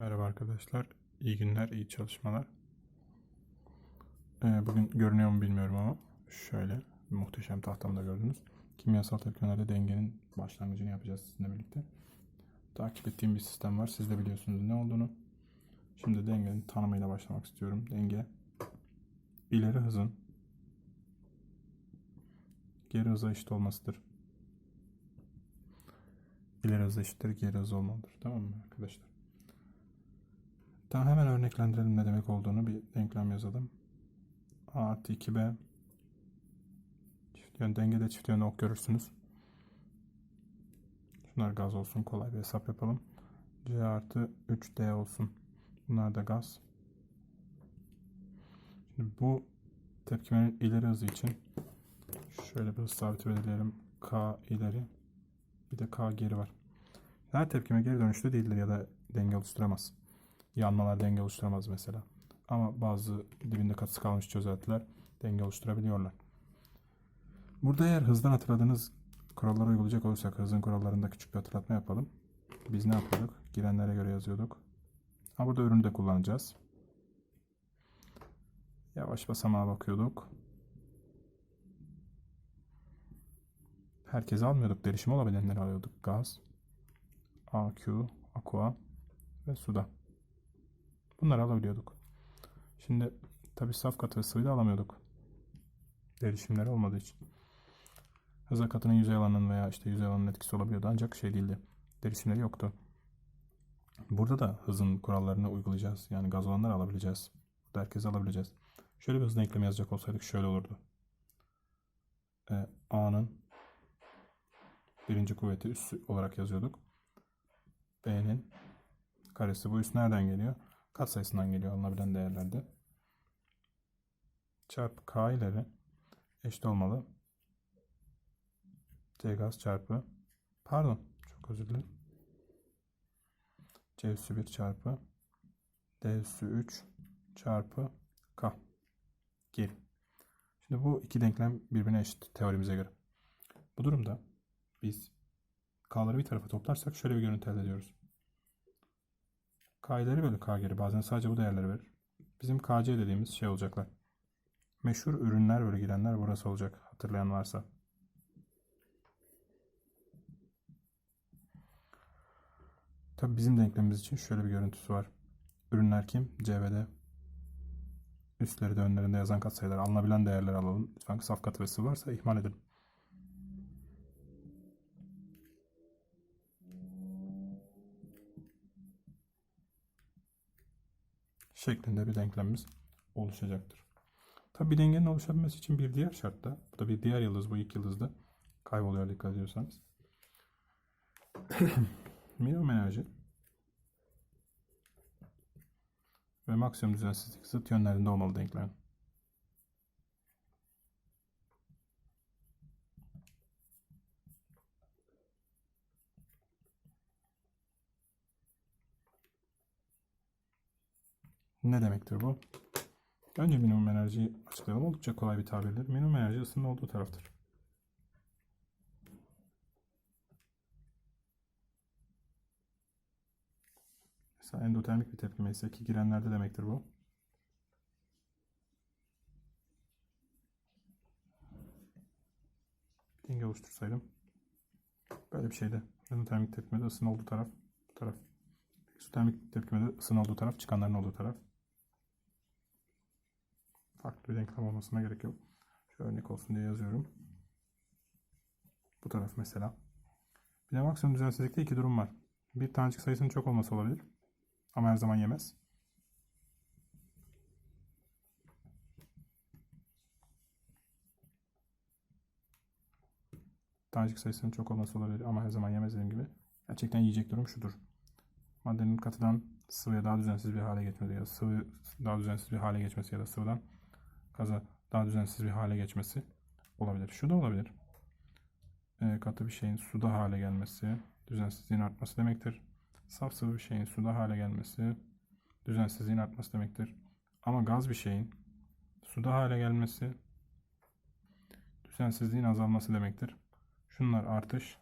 Merhaba arkadaşlar. İyi günler, iyi çalışmalar. Ee, bugün görünüyor mu bilmiyorum ama şöyle muhteşem tahtamda gördünüz. Kimyasal tepkimelerde dengenin başlangıcını yapacağız sizinle birlikte. Takip ettiğim bir sistem var. Siz de biliyorsunuz ne olduğunu. Şimdi dengenin tanımıyla başlamak istiyorum. Denge ileri hızın geri hıza eşit olmasıdır. İleri hız eşittir geri hız olmalıdır. Tamam mı arkadaşlar? Tamam hemen örneklendirelim ne demek olduğunu bir denklem yazalım. A artı 2B çift yön dengede çift yönlü ok görürsünüz. Şunlar gaz olsun kolay bir hesap yapalım. C artı 3D olsun. Bunlar da gaz. Şimdi bu tepkimenin ileri hızı için şöyle bir hız sabiti belirleyelim. K ileri bir de K geri var. Her tepkime geri dönüşlü değildir ya da denge oluşturamaz yanmalar denge oluşturamaz mesela. Ama bazı dibinde katısı kalmış çözeltiler denge oluşturabiliyorlar. Burada eğer hızdan hatırladığınız kuralları uygulayacak olursak hızın kurallarında küçük bir hatırlatma yapalım. Biz ne yapıyorduk? Girenlere göre yazıyorduk. Ha burada ürünü de kullanacağız. Yavaş basamağa bakıyorduk. Herkese almıyorduk. Derişim olabilenleri alıyorduk. Gaz, AQ, aqua ve suda. Bunları alabiliyorduk. Şimdi tabi saf katı ve sıvıyı da alamıyorduk. Derişimleri olmadığı için. Hıza katının yüzey alanının veya işte yüzey alanının etkisi olabiliyordu ancak şey değildi. Derişimleri yoktu. Burada da hızın kurallarını uygulayacağız. Yani gaz olanları alabileceğiz. Burada herkese alabileceğiz. Şöyle bir hız denklemi yazacak olsaydık şöyle olurdu. E, A'nın birinci kuvveti üssü olarak yazıyorduk. B'nin karesi bu üs nereden geliyor? Kat sayısından geliyor alınabilen değerlerde. Çarpı k ileri eşit olmalı. C gaz çarpı pardon çok özür dilerim. C üssü 1 çarpı D üssü 3 çarpı K geri. Şimdi bu iki denklem birbirine eşit teorimize göre. Bu durumda biz K'ları bir tarafa toplarsak şöyle bir görüntü elde ediyoruz. K ileri bölü bazen sadece bu değerleri verir. Bizim KC dediğimiz şey olacaklar. Meşhur ürünler bölü girenler burası olacak. Hatırlayan varsa. Tabi bizim denklemimiz için şöyle bir görüntüsü var. Ürünler kim? CVD. Üstleri de önlerinde yazan katsayılar. Alınabilen değerler alalım. Lütfen saf katı ve sıvı varsa ihmal edelim. Şeklinde bir denklemimiz oluşacaktır. Tabi bir dengenin oluşabilmesi için bir diğer şart da, bu da bir diğer yıldız, bu ilk yıldızda kayboluyor dikkat ediyorsanız. Minimum enerji ve maksimum düzensizlik zıt yönlerinde olmalı denklem. Ne demektir bu? Önce minimum enerjiyi açıklayalım. Oldukça kolay bir tabirdir. Minimum enerji ısının olduğu taraftır. Mesela endotermik bir tepkime ise ki girenlerde demektir bu. Denge oluştursaydım. Böyle bir şeyde. Endotermik tepkimede ısının olduğu taraf bu taraf. Eksotermik tepkimede ısının olduğu taraf çıkanların olduğu taraf farklı bir denklem olmasına gerek yok. Şu örnek olsun diye yazıyorum. Bu taraf mesela. Bir de maksimum düzensizlikte iki durum var. Bir tanecik sayısının çok olması olabilir. Ama her zaman yemez. Tanecik sayısının çok olması olabilir ama her zaman yemez dediğim gibi. Gerçekten yiyecek durum şudur. Maddenin katıdan sıvıya daha düzensiz bir hale geçmesi ya da sıvı daha düzensiz bir hale geçmesi ya da sıvıdan gaza daha düzensiz bir hale geçmesi olabilir. Şu da olabilir. E, katı bir şeyin suda hale gelmesi, düzensizliğin artması demektir. Saf sıvı bir şeyin suda hale gelmesi, düzensizliğin artması demektir. Ama gaz bir şeyin suda hale gelmesi, düzensizliğin azalması demektir. Şunlar artış,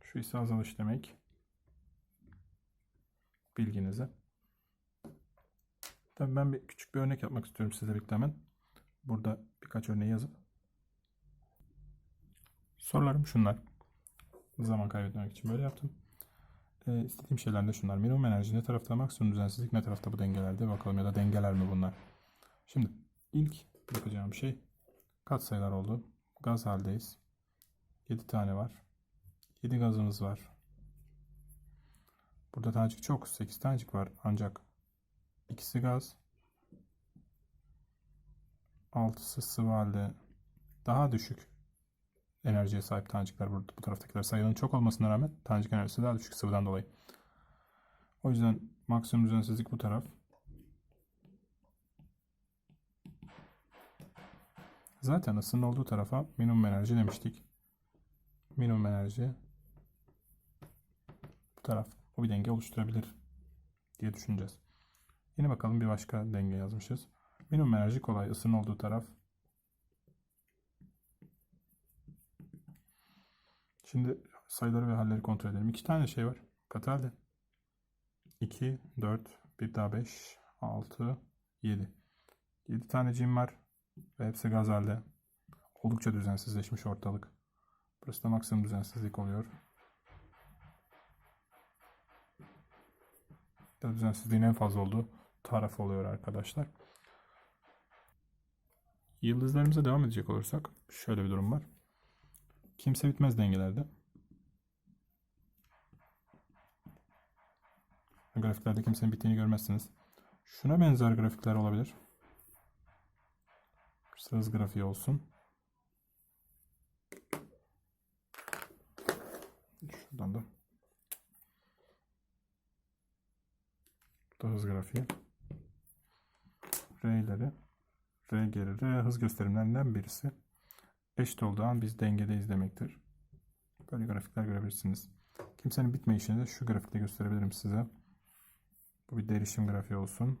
Şu ise azalış demek. Bilginize. Tabii ben bir küçük bir örnek yapmak istiyorum size birlikte hemen. Burada birkaç örneği yazıp. Sorularım şunlar. Zaman kaybetmemek için böyle yaptım. Ee, istediğim şeyler de şunlar. Minimum enerji ne tarafta, maksimum düzensizlik ne tarafta bu dengelerde bakalım ya da dengeler mi bunlar. Şimdi ilk yapacağım şey katsayılar oldu. Gaz haldeyiz. 7 tane var. 7 gazımız var. Burada tanecik çok. 8 tanecik var. Ancak ikisi gaz. 6'sı sıvı halde daha düşük enerjiye sahip tanecikler burada bu taraftakiler sayının çok olmasına rağmen tanecik enerjisi daha düşük sıvıdan dolayı. O yüzden maksimum düzensizlik bu taraf. Zaten ısının olduğu tarafa minimum enerji demiştik. Minimum enerji bu taraf. O bir denge oluşturabilir diye düşüneceğiz. Yine bakalım bir başka denge yazmışız. Minimum enerji kolay. ısının olduğu taraf. Şimdi sayıları ve halleri kontrol edelim. İki tane şey var. Katı halde. 2, 4, bir daha 5, 6, 7. 7 tane cim var. Ve hepsi gaz halde. Oldukça düzensizleşmiş ortalık. Burası da maksimum düzensizlik oluyor. Ya düzensizliğin en fazla olduğu taraf oluyor arkadaşlar. Yıldızlarımıza devam edecek olursak şöyle bir durum var. Kimse bitmez dengelerde. Grafiklerde kimsenin bittiğini görmezsiniz. Şuna benzer grafikler olabilir. Hız grafiği olsun. Şuradan da. Hız grafiği. R'leri. R geri R hız gösterimlerinden birisi. Eşit olduğu an biz dengedeyiz demektir. Böyle grafikler görebilirsiniz. Kimsenin bitme işini de şu grafikte gösterebilirim size. Bu bir derişim grafiği olsun.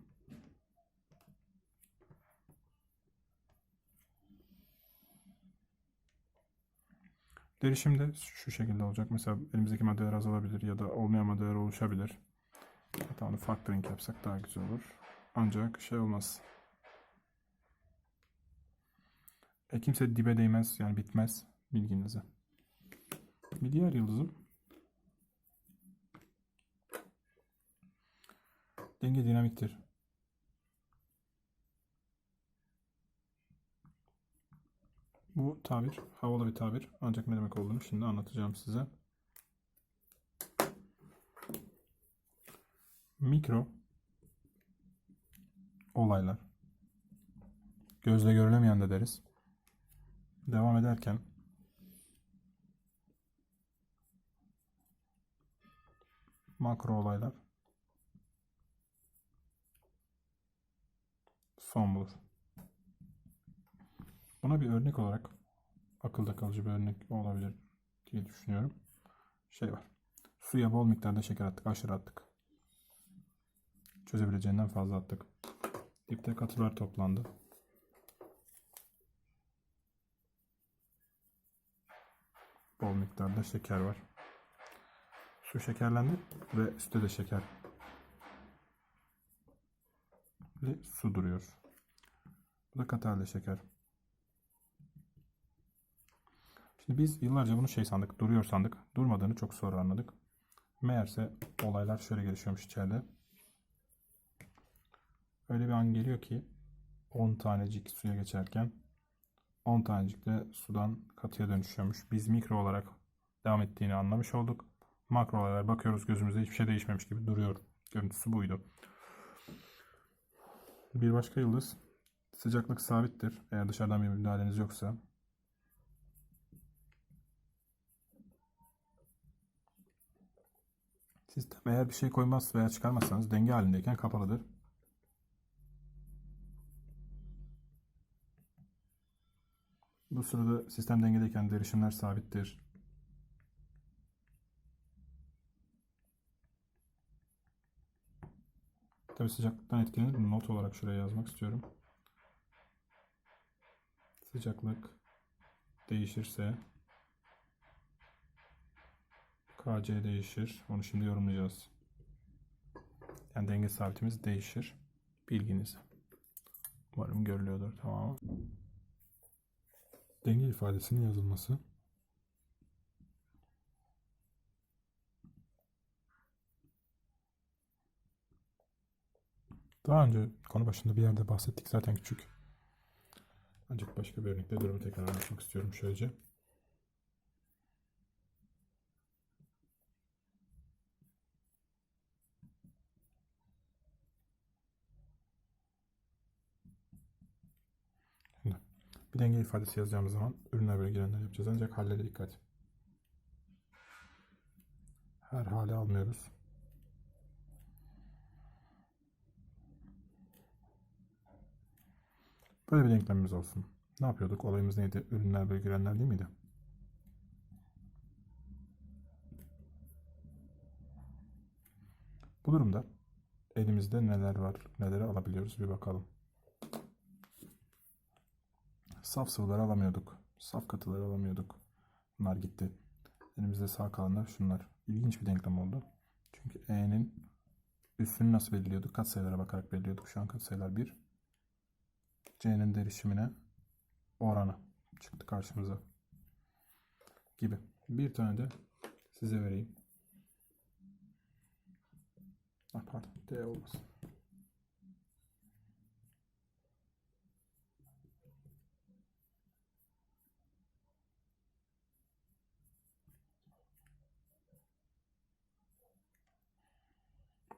Derişim de şu şekilde olacak. Mesela elimizdeki maddeler azalabilir ya da olmayan maddeler oluşabilir. Hatta onu factoring yapsak daha güzel olur. Ancak şey olmaz. E kimse dibe değmez yani bitmez bilginize. Bir diğer yıldızım denge dinamiktir. Bu tabir havalı bir tabir ancak ne demek olduğunu şimdi anlatacağım size. Mikro olaylar gözle görülemeyen de deriz devam ederken makro olaylar son bulur. Buna bir örnek olarak akılda kalıcı bir örnek olabilir diye düşünüyorum. Şey var. Suya bol miktarda şeker attık, aşırı attık. Çözebileceğinden fazla attık. Dipte katılar toplandı. bol miktarda şeker var. Su şekerlendi ve üstte de şeker. Ve su duruyor. Bu da katarlı şeker. Şimdi biz yıllarca bunu şey sandık, duruyor sandık. Durmadığını çok sonra anladık. Meğerse olaylar şöyle gelişiyormuş içeride. Öyle bir an geliyor ki 10 tanecik suya geçerken 10 tanecik de sudan katıya dönüşüyormuş. Biz mikro olarak devam ettiğini anlamış olduk. Makro olarak bakıyoruz gözümüzde hiçbir şey değişmemiş gibi duruyor. Görüntüsü buydu. Bir başka yıldız sıcaklık sabittir. Eğer dışarıdan bir müdahaleniz yoksa. Sistem eğer bir şey koymaz veya çıkarmazsanız denge halindeyken kapalıdır. Bu sırada sistem dengedeyken derişimler sabittir. Tabi sıcaklıktan etkilenir. Not olarak şuraya yazmak istiyorum. Sıcaklık değişirse KC değişir. Onu şimdi yorumlayacağız. Yani denge sabitimiz değişir. Bilginize. Umarım görülüyordur. Tamam. Denge ifadesinin yazılması. Daha önce konu başında bir yerde bahsettik zaten küçük. Ancak başka bir örnekle durumu tekrar anlatmak istiyorum şöylece. Şimdi bir denge ifadesi yazacağımız zaman ürünler böyle girenler yapacağız. Ancak hallere dikkat. Her hale almıyoruz. Böyle bir denklemimiz olsun. Ne yapıyorduk? Olayımız neydi? Ürünler böyle girenler değil miydi? Bu durumda elimizde neler var, neleri alabiliyoruz bir bakalım. Saf sıvıları alamıyorduk. Saf katıları alamıyorduk. Bunlar gitti. Elimizde sağ kalanlar şunlar. İlginç bir denklem oldu. Çünkü E'nin üstünü nasıl belirliyorduk? Katsayılara bakarak belirliyorduk. Şu an katsayılar 1. C'nin derişimine oranı çıktı karşımıza. Gibi. Bir tane de size vereyim. Ah, pardon. D olmasın.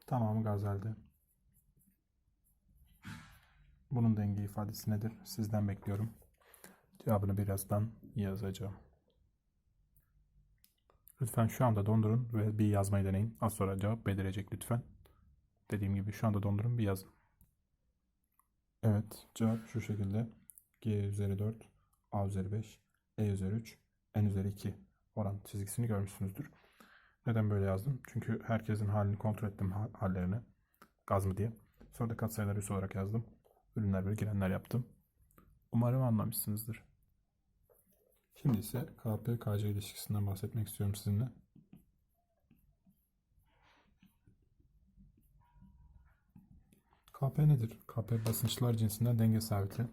Tamam Gazel'de. Bunun denge ifadesi nedir? Sizden bekliyorum. Cevabını birazdan yazacağım. Lütfen şu anda dondurun ve bir yazmayı deneyin. Az sonra cevap belirecek lütfen. Dediğim gibi şu anda dondurun bir yazın. Evet cevap şu şekilde. G üzeri 4, A üzeri 5, E üzeri 3, N üzeri 2 oran çizgisini görmüşsünüzdür. Neden böyle yazdım? Çünkü herkesin halini kontrol ettim hallerini. Gaz mı diye. Sonra da katsayıları üs olarak yazdım. Ürünler böyle girenler yaptım. Umarım anlamışsınızdır. Şimdi ise KP-KC ilişkisinden bahsetmek istiyorum sizinle. KP nedir? KP basınçlar cinsinden denge sabiti.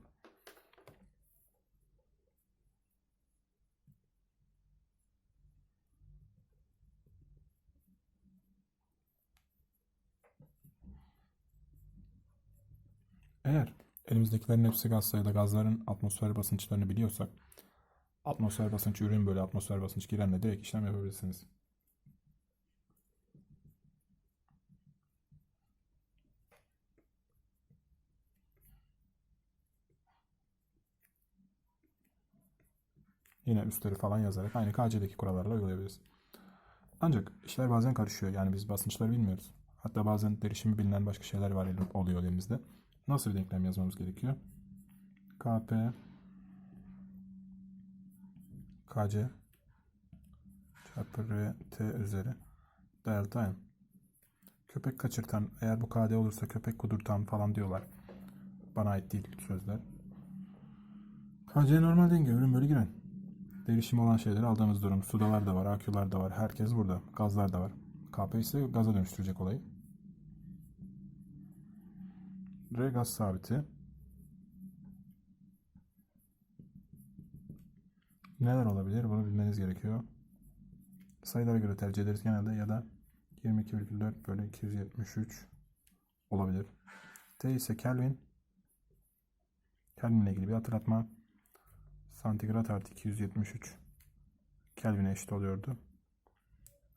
Eğer elimizdekilerin hepsi gazsa ya da gazların atmosfer basınçlarını biliyorsak atmosfer basınç ürün bölü atmosfer basınç girenle direkt işlem yapabilirsiniz. Yine üstleri falan yazarak aynı KC'deki kurallarla uygulayabiliriz. Ancak işler bazen karışıyor. Yani biz basınçları bilmiyoruz. Hatta bazen derişimi bilinen başka şeyler var oluyor elimizde. Nasıl bir denklem yazmamız gerekiyor? KP KC çarpı RT üzeri delta M. Köpek kaçırtan, eğer bu KD olursa köpek kudurtan falan diyorlar. Bana ait değil sözler. KC normal denge, ürün bölü giren. Değişim olan şeyleri aldığımız durum. Sudalar da var, aküler da var. Herkes burada. Gazlar da var. KP ise gaza dönüştürecek olayı. R gaz sabiti. Neler olabilir? Bunu bilmeniz gerekiyor. Sayılara göre tercih ederiz genelde ya da 22,4 bölü 273 olabilir. T ise Kelvin. Kelvin ile ilgili bir hatırlatma. Santigrat artı 273 Kelvin'e eşit oluyordu.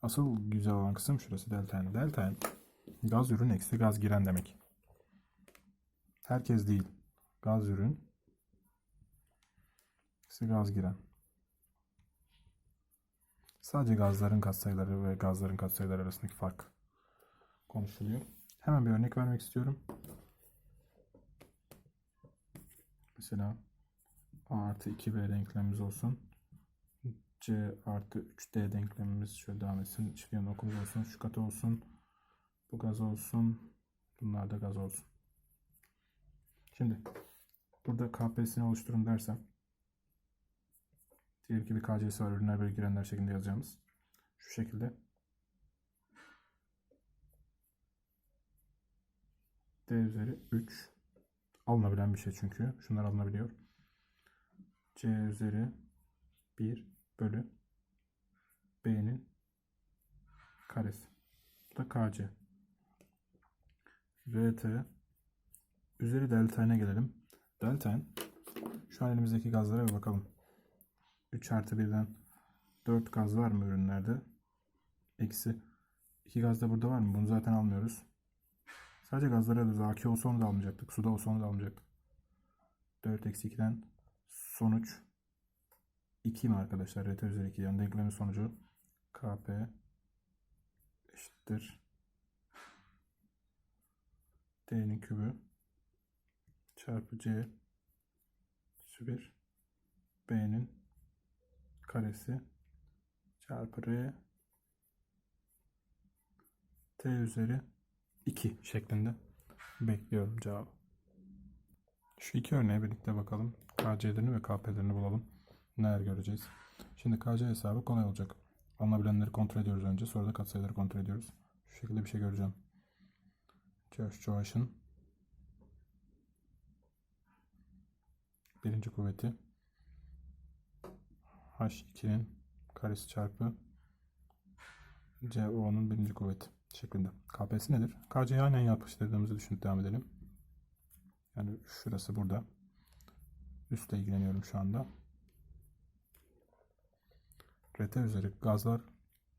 Asıl güzel olan kısım şurası delta N. Delta N gaz ürün eksi gaz giren demek. Herkes değil. Gaz ürün eksi gaz giren. Sadece gazların katsayıları ve gazların katsayıları arasındaki fark konuşuluyor. Hemen bir örnek vermek istiyorum. Mesela A artı 2B denklemimiz olsun. C artı 3D denklemimiz şöyle devam etsin. Çiftgen okumuz olsun. Şu katı olsun. Bu gaz olsun. Bunlar da gaz olsun. Şimdi burada KP'sini oluşturun dersem diyelim ki bir KC'si var ürünler böyle girenler şeklinde yazacağımız. Şu şekilde. D üzeri 3 alınabilen bir şey çünkü. Şunlar alınabiliyor. C üzeri 1 bölü B'nin karesi. Bu da KC. RT üzeri delta n'e gelelim. Delta n şu an elimizdeki gazlara bir bakalım. 3 artı 1'den 4 gaz var mı ürünlerde? Eksi 2 gaz da burada var mı? Bunu zaten almıyoruz. Sadece gazlara alıyoruz. AK olsa onu da almayacaktık. Suda olsa onu da almayacaktık. 4 eksi 2'den sonuç 2 mi arkadaşlar? RT üzeri 2 yani denklemin sonucu KP eşittir D'nin kübü çarpı C üssü 1 B'nin karesi çarpı R T üzeri 2 şeklinde bekliyorum cevabı. Şu iki örneğe birlikte bakalım. KC'lerini ve KP'lerini bulalım. Neler göreceğiz? Şimdi KC hesabı kolay olacak. Alınabilenleri kontrol ediyoruz önce. Sonra da katsayıları kontrol ediyoruz. Şu şekilde bir şey göreceğim. Josh Joash'ın birinci kuvveti H2'nin karesi çarpı CO'nun birinci kuvveti şeklinde. KP'si nedir? KC'yi aynen yapıştırdığımızı düşünüp devam edelim. Yani şurası burada. Üstle ilgileniyorum şu anda. RT üzeri gazlar,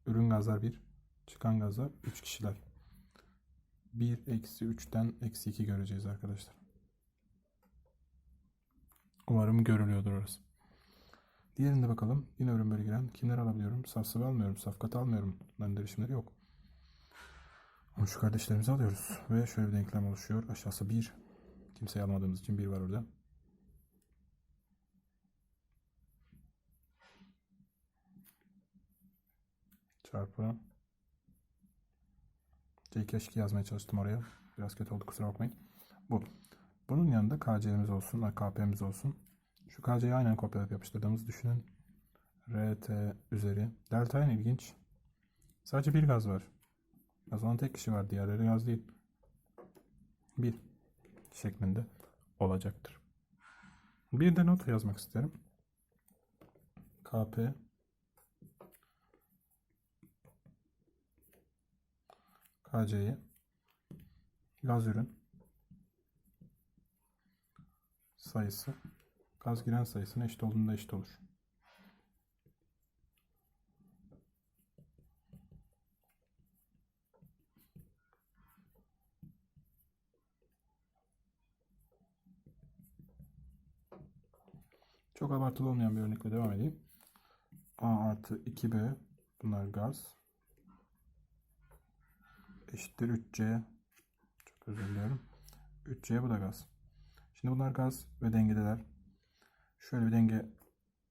ürün gazlar 1, çıkan gazlar 3 kişiler. 1 eksi 3'ten eksi 2 göreceğiz arkadaşlar. Umarım görülüyordur orası. Diğerinde bakalım. Yine ürün bölü giren. Kimler alabiliyorum? Saf sıvı almıyorum. Saf katı almıyorum. Bunların değişimleri yok. Ama şu kardeşlerimizi alıyoruz. Ve şöyle bir denklem oluşuyor. Aşağısı 1. Kimseyi almadığımız için 1 var orada. Çarpı. C keşke yazmaya çalıştım oraya. Biraz kötü oldu kusura bakmayın. Bu. Bunun yanında KC'miz olsun, KP'miz olsun. Şu KC'yi aynen kopyalayıp yapıştırdığımızı düşünün. RT üzeri. Delta n ilginç. Sadece bir gaz var. Gaz olan tek kişi var. Diğerleri gaz değil. Bir şeklinde olacaktır. Bir de not yazmak isterim. KP KC'ye gaz ürün sayısı gaz giren sayısına eşit olduğunda eşit olur. Çok abartılı olmayan bir örnekle devam edeyim. A artı 2B bunlar gaz. Eşittir 3C. Çok özür diliyorum. 3C bu da gaz. Şimdi bunlar gaz ve dengedeler. Şöyle bir denge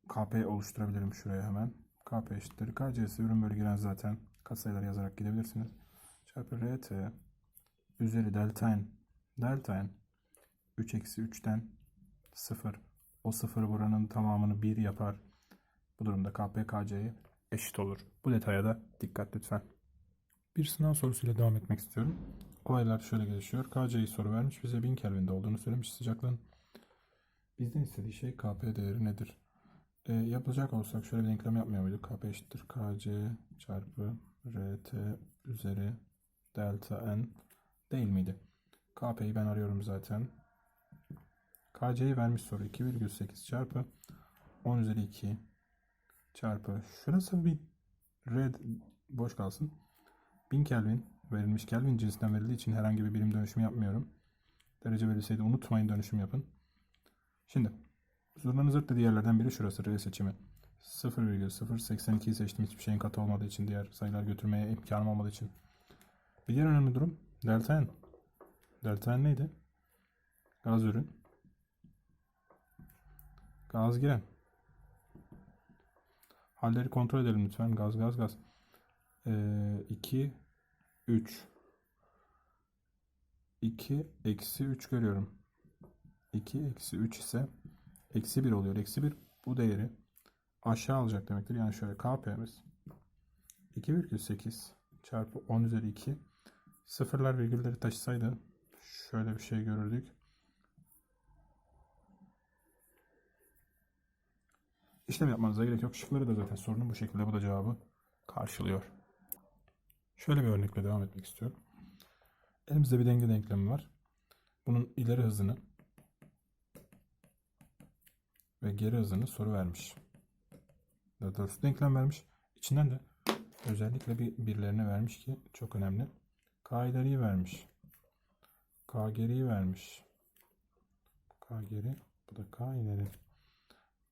KP oluşturabilirim şuraya hemen. KP eşittir. KC'si ürün bölü giren zaten katsayıları yazarak gidebilirsiniz. Çarpı RT üzeri delta n. Delta n 3 eksi 3'ten 0. O 0 buranın tamamını 1 yapar. Bu durumda KP KC'ye eşit olur. Bu detaya da dikkat lütfen. Bir sınav sorusuyla devam etmek istiyorum. Olaylar şöyle gelişiyor. KC'yi soru vermiş. Bize 1000 Kelvin'de olduğunu söylemiş sıcaklığın. Bizden istediği şey KP değeri nedir? E, yapacak olsak şöyle bir denklem yapmıyor muyduk? KP eşittir KC çarpı RT üzeri delta N değil miydi? KP'yi ben arıyorum zaten. KC'yi vermiş soru 2,8 çarpı 10 üzeri 2 çarpı şurası bir red boş kalsın. 1000 Kelvin verilmiş Kelvin cinsinden verildiği için herhangi bir birim dönüşüm yapmıyorum. Derece verilseydi unutmayın dönüşüm yapın. Şimdi zurnanın zırt dediği yerlerden biri şurası R seçimi. 0,082'yi seçtim hiçbir şeyin katı olmadığı için diğer sayılar götürmeye imkanım olmadığı için. Bir diğer önemli durum delta n. Delta n neydi? Gaz ürün. Gaz giren. Halleri kontrol edelim lütfen. Gaz gaz gaz. Ee, 2 3 2 eksi 3 görüyorum. 2 eksi 3 ise eksi 1 oluyor. Eksi 1 bu değeri aşağı alacak demektir. Yani şöyle KP'miz 2,8 çarpı 10 üzeri 2 sıfırlar virgülleri taşısaydı şöyle bir şey görürdük. İşlem yapmanıza gerek yok. Şıkları da zaten sorunun bu şekilde bu da cevabı karşılıyor. Şöyle bir örnekle devam etmek istiyorum. Elimizde bir denge denklemi var. Bunun ileri hızını ve geri hızını soru vermiş. Daha doğrusu denklem vermiş. İçinden de özellikle bir birilerine vermiş ki çok önemli. K ileriyi vermiş. K geriyi vermiş. K geri. Bu da K ileri.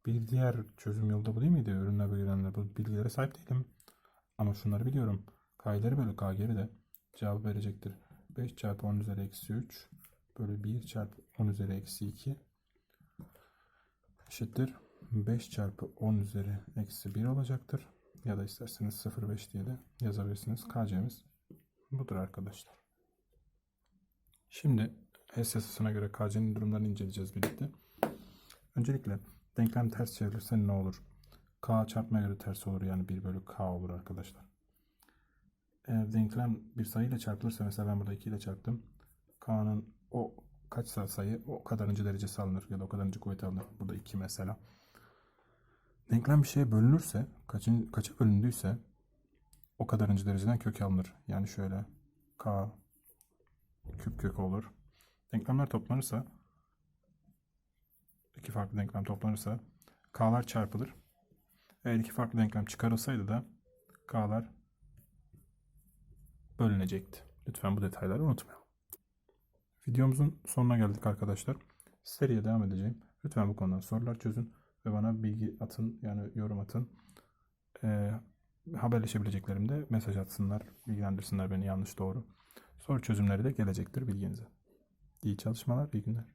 Bir diğer çözüm yolu da bu değil miydi? Ürünler bölgelerinde bu bilgilere sahip değilim. Ama şunları biliyorum. K ileri bölü K geri de cevabı verecektir. 5 çarpı 10 üzeri eksi 3 bölü 1 çarpı 10 üzeri eksi 2 eşittir. 5 çarpı 10 üzeri eksi 1 olacaktır. Ya da isterseniz 0,5 diye de yazabilirsiniz. KC'miz budur arkadaşlar. Şimdi HES yasasına göre KC'nin durumlarını inceleyeceğiz birlikte. Öncelikle denklem ters çevrilirse ne olur? K çarpmaya göre ters olur yani 1 bölü K olur arkadaşlar. Eğer denklem bir sayıyla çarpılırsa mesela ben burada 2 ile çarptım. K'nın o kaçsa sayı o kadarıncı derecesi alınır ya da o kadarıncı kuvveti alınır. Burada 2 mesela. Denklem bir şeye bölünürse, kaçın, kaça bölündüyse o kadarıncı dereceden kök alınır. Yani şöyle k küp kök olur. Denklemler toplanırsa iki farklı denklem toplanırsa k'lar çarpılır. Eğer iki farklı denklem çıkarılsaydı da k'lar bölünecekti. Lütfen bu detayları unutmayalım. Videomuzun sonuna geldik arkadaşlar. Seriye devam edeceğim. Lütfen bu konudan sorular çözün ve bana bilgi atın yani yorum atın. Ee, haberleşebileceklerimde mesaj atsınlar, bilgilendirsinler beni yanlış doğru. Soru çözümleri de gelecektir bilginize. İyi çalışmalar, iyi günler.